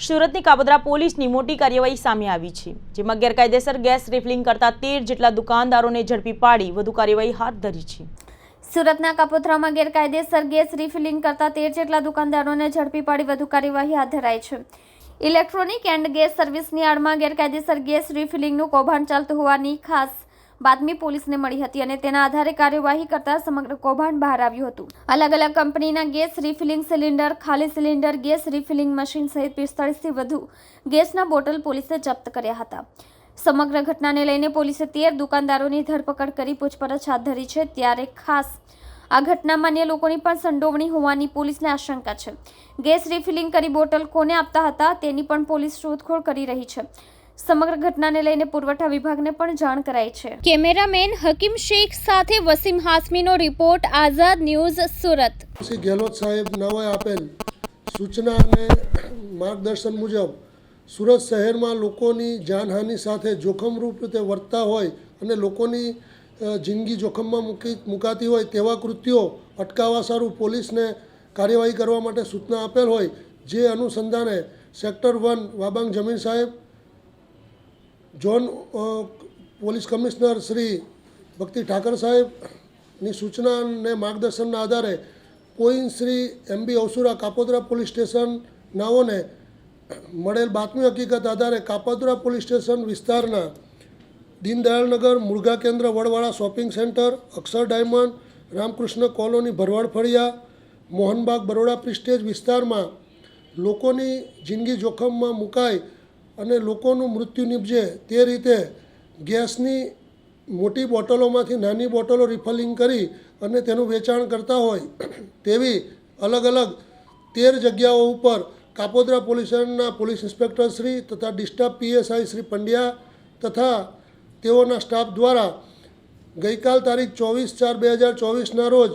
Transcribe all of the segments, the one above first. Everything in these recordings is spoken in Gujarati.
સુરતની કાબોદ્રા પોલીસની મોટી કાર્યવાહી સામે આવી છે, જેમાં ગેરકાયદેસર ગેસ રિફિલિંગ કરતા તેર જેટલા દુકાનદારોને ઝડપી પાડી વધુ કાર્યવાહી હાથ ધરી છે. સુરતના કપોથરામાં ગેરકાયદેસર ગેસ રિફિલિંગ કરતા તેર જેટલા દુકાનદારોને ઝડપી પાડી વધુ કાર્યવાહી હાથ ધરાઈ છે. ઇલેક્ટ્રોનિક એન્ડ ગેસ સર્વિસની આડમાં ગેરકાયદેસર ગેસ રિફિલિંગનું કૌભાંડ ચાલતું હોવાની ખાસ બાતમી પોલીસને મળી હતી અને તેના આધારે કાર્યવાહી કરતા સમગ્ર કૌભાંડ બહાર આવ્યું હતું. અલગ અલગ કંપનીના ગેસ રિફિલિંગ સિલિન્ડર, ખાલી સિલિન્ડર, ગેસ રિફિલિંગ મશીન સહિત પિસ્તાળીસથી વધુ ગેસના બોટલ પોલીસે જપ્ત કર્યા હતા. સમગ્ર ઘટનાને લઈને પોલીસે તેર દુકાનદારોની ધરપકડ કરી પૂછપરછ હાથ ધરી છે. ત્યારે ખાસ આ ઘટનામાં અન્ય લોકોની પણ સંડોવણી હોવાની પોલીસને આશંકા છે. ગેસ રિફિલિંગ કરી બોટલ કોને આપતા હતા તેની પણ પોલીસ શોધખોળ કરી રહી છે. સમગ્ર ઘટનાને લઈને પુરવઠા વિભાગને પણ જાણ કરાઈ છે. કેમેરામેન હકીમ શેખ સાથે વસીમ હાસમીનો રિપોર્ટ આઝાદ ન્યૂઝ સુરત. શ્રી ગેહલોત સાહેબ નવાએ આપેલ સૂચના અને માર્ગદર્શન મુજબ સુરત શહેરમાં લોકોની જાનહાનિ સાથે જોખમરૂપ રીતે વર્તતા હોય અને લોકોની જિંદગી જોખમમાં મૂકી મુકાતી હોય તેવા કૃત્યો અટકાવવા સારું પોલીસને કાર્યવાહી કરવા માટે સૂચના આપેલ હોય જે અનુસંધાને સેક્ટર વન વાબાંગ જમીન સાહેબ ઝોન પોલીસ કમિશનર શ્રી ભક્તિ ઠાકર સાહેબની સૂચના અને માર્ગદર્શનના આધારે પોઈન શ્રી એમ બી અવસુરા કાપોદરા પોલીસ સ્ટેશન નાઓને મળેલ બાતમી હકીકત આધારે કાપોદરા પોલીસ સ્ટેશન વિસ્તારના દીનદયાળનગર મુર્ગા કેન્દ્ર Vadwala shopping center, Akshar diamond, Ramakrishna colony ભરવાડ ફળિયા, મોહનબાગ બરોડા પ્રિસ્ટેજ વિસ્તારમાં લોકોની જિંદગી જોખમમાં મુકાય અને લોકોનું મૃત્યુ નીપજે તે રીતે ગેસની મોટી બોટલોમાંથી નાની બોટલો રિફલિંગ કરી અને તેનું વેચાણ કરતા હોય તેવી અલગ અલગ તેર જગ્યાઓ ઉપર કાપોદ્રા પોલીસના પોલીસ ઇન્સ્પેક્ટર શ્રી તથા ડિસ્ટર્બ પીએસઆઈ શ્રી પંડ્યા તથા તેઓના સ્ટાફ દ્વારા ગઈકાલ તારીખ ચોવીસ ચાર બે હજાર ચોવીસના રોજ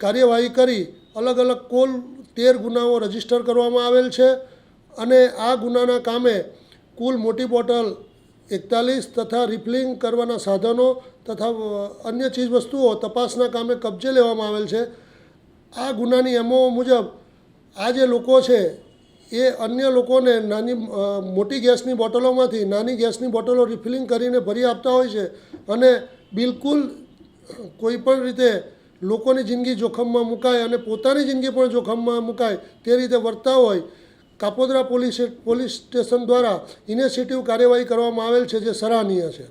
કાર્યવાહી કરી અલગ અલગ કુલ તેર ગુનાઓ રજિસ્ટર કરવામાં આવેલ છે. અને આ ગુનાના કામે કુલ મોટી બોટલ એકતાલીસ તથા રિફિલિંગ કરવાના સાધનો તથા અન્ય ચીજવસ્તુઓ તપાસના કામે કબજે લેવામાં આવેલ છે. આ ગુનાની એમઓ મુજબ આ જે લોકો છે, એ અન્ય લોકોને નાની મોટી ગેસની બોટલોમાંથી નાની ગેસની બોટલો રિફિલિંગ કરીને ભરી આપતા હોય છે અને બિલકુલ કોઈપણ રીતે લોકોની જિંદગી જોખમમાં મુકાય અને પોતાની જિંદગી પણ જોખમમાં મુકાય તે રીતે વર્તા હોય કાપોદ્રા પોલીસ પોલીસ સ્ટેશન દ્વારા ઇનિશિયેટિવ કાર્યવાહી કરવામાં આવેલ છે જે સરાહનીય છે.